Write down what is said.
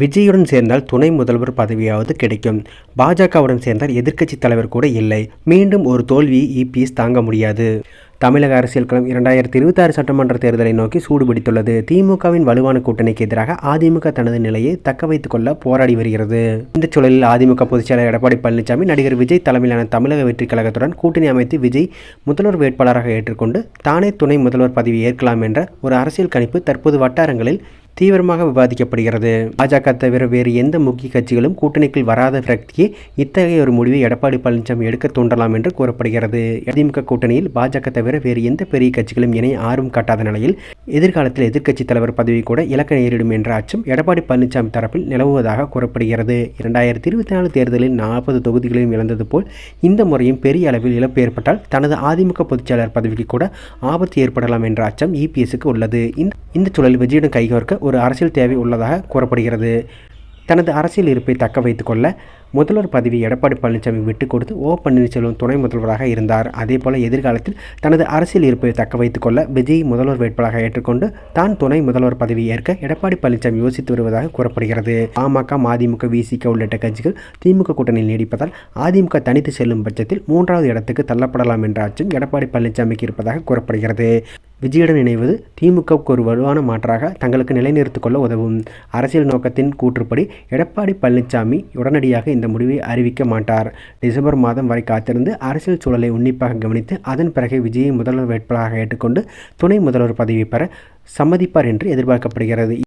விஜயுடன் சேர்ந்தால் துணை முதல்வர் பதவியாவது கிடைக்கும். பாஜகவுடன் சேர்ந்தால் எதிர்க்கட்சி தலைவர் கூட இல்லை. மீண்டும் ஒரு தோல்வியை இபிஎஸ் தாங்க முடியாது. தமிழக அரசியல் களம் இரண்டாயிரத்தி இருபத்தி ஆறு சட்டமன்ற தேர்தலை நோக்கி சூடுபிடித்துள்ளது. திமுகவின் வலுவான கூட்டணிக்கு எதிராக அதிமுக தனது நிலையை தக்க வைத்துக் கொள்ள போராடி வருகிறது. இந்த சூழலில் அதிமுக பொதுச்செயலர் எடப்பாடி பழனிசாமி நடிகர் விஜய் தலைமையிலான தமிழக வெற்றி கழகத்துடன் கூட்டணி அமைத்து விஜய் முதல்வர் வேட்பாளராக ஏற்றுக்கொண்டு தானே துணை முதல்வர் பதவி ஏற்கலாம் என்ற ஒரு அரசியல் கணிப்பு தற்போது வட்டாரங்களில் தீவிரமாக விவாதிக்கப்படுகிறது. பாஜக தவிர வேறு எந்த முக்கிய கட்சிகளும் கூட்டணிக்குள் வராத விரக்தியே இத்தகைய ஒரு முடிவை எடப்பாடி பழனிசாமி எடுக்க தூண்டலாம் என்று கூறப்படுகிறது. அதிமுக கூட்டணியில் பாஜக தவிர வேறு எந்த பெரிய கட்சிகளும் இணைய ஆர்வம் காட்டாத நிலையில் எதிர்காலத்தில் எதிர்க்கட்சித் தலைவர் பதவி கூட இலக்க நேரிடும் என்ற அச்சம் எடப்பாடி பழனிசாமி தரப்பில் நிலவுவதாக கூறப்படுகிறது. இரண்டாயிரத்தி இருபத்தி நாலு தேர்தலில் நாற்பது தொகுதிகளையும் இழந்தது போல் இந்த முறையும் பெரிய அளவில் இழப்பு ஏற்பட்டால் தனது அதிமுக பொதுச்செயலாளர் பதவிக்கு கூட ஆபத்து ஏற்படலாம் என்ற அச்சம் இபிஎஸ்க்கு உள்ளது. இந்த இந்த சூழலில் விஜயுடன் கைகோர்க்க ஒரு அரசியல் தேவை உள்ளதாக கூறப்படுகிறது. தனது அரசியல் இருப்பை தக்க வைத்துக்கொள்ள முதல்வர் பதவி எடப்பாடி பழனிசாமி விட்டு கொடுத்து ஓ. பன்னீர்செல்வம் துணை முதல்வராக இருந்தார். அதே போல எதிர்காலத்தில் தனது அரசியல் இருப்பை தக்க வைத்துக்கொள்ள விஜய் முதல்வர் வேட்பாளராக ஏற்றுக்கொண்டு தான் துணை முதல்வர் பதவி ஏற்க எடப்பாடி பழனிசாமி யோசித்து வருவதாக கூறப்படுகிறது. பாமக மதிமுக விசிக உள்ளிட்ட கட்சிகள் திமுக கூட்டணியில் நீடிப்பதால் அதிமுக தனித்து செல்லும் பட்சத்தில் மூன்றாவது இடத்துக்கு தள்ளப்படலாம் என்ற அச்சம் எடப்பாடி பழனிசாமிக்கு இருப்பதாக கூறப்படுகிறது. விஜயுடன் இணைவது திமுகவுக்கு ஒரு வலுவான மாற்றாக தங்களுக்கு நிலைநிறுத்திக் கொள்ள உதவும். அரசியல் நோக்கத்தின் கூற்றுப்படி எடப்பாடி பழனிசாமி உடனடியாக இந்த முடிவை அறிவிக்க மாட்டார். டிசம்பர் மாதம் வரை காத்திருந்து அரசியல் சூழலை உன்னிப்பாக கவனித்து அதன் பிறகு விஜயை முதல்வர் வேட்பாளராக ஏற்றுக்கொண்டு துணை முதல்வர் பதவி பெற சம்மதிப்பார் என்று எதிர்பார்க்கப்படுகிறது.